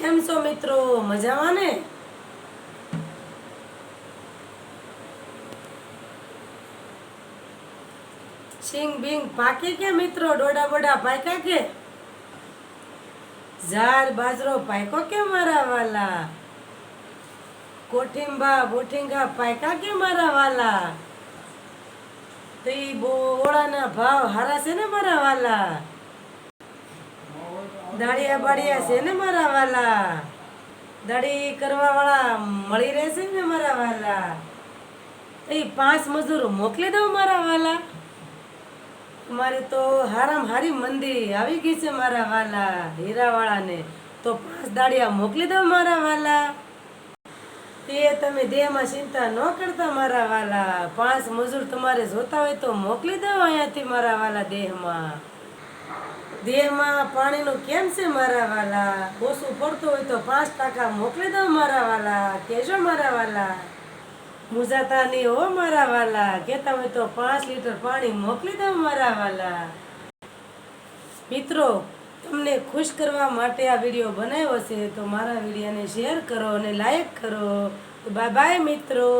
કેમ છો મિત્રો, મજામાં ને? સિંગ બિંગ પાકે કે મિત્રો? ડોડા બોડા પાક્યા કે? ઝાડ બાજરો પાક્યો કે મારા વાલા? કોઠિંબા, બોઠિંગા પાક્યા કે મારા વાલા? તો ઈ બોળાના ભાવ હારા છે ને મારા વાલા? દાડિયા બાડિયા છે ને મારા વાલા? દાડી કરવા વાળા મળી રહેશે ને મારા વાલા? એ પાંચ મજૂર મોકલી દઉં મારા વાલા? મારે તો હારામ હારી મંદી આવી ગઈ છે મારા વાલા, હીરાવાળાને. તો પાંચ દાડિયા મોકલી દઉં મારા વાલા? એ તમે દેહમાં ચિંતા ન કરતા મારા વાલા. પાંચ મજૂર તમારે જોતા હોય તો મોકલી દો અહીંયાથી મારા વાલા દેહમાં. દેહમાં પાણીનું કેમ છે મારા વાલા? ઓછું પડતું હોય તો પાંચ ટકા મોકલી દો મારા વાલા કેજો મારા વાલા. મુજાતા નહીં હો મારા વાલા, કહેતા હોય તો પાંચ લીટર પાણી મોકલી દો મારા વાલા. મિત્રો, તમને ખુશ કરવા માટે આ વીડિયો બનાવ્યો છે, તો મારા વિડીયોને શેર કરો અને લાઈક કરો. બાય બાય મિત્રો.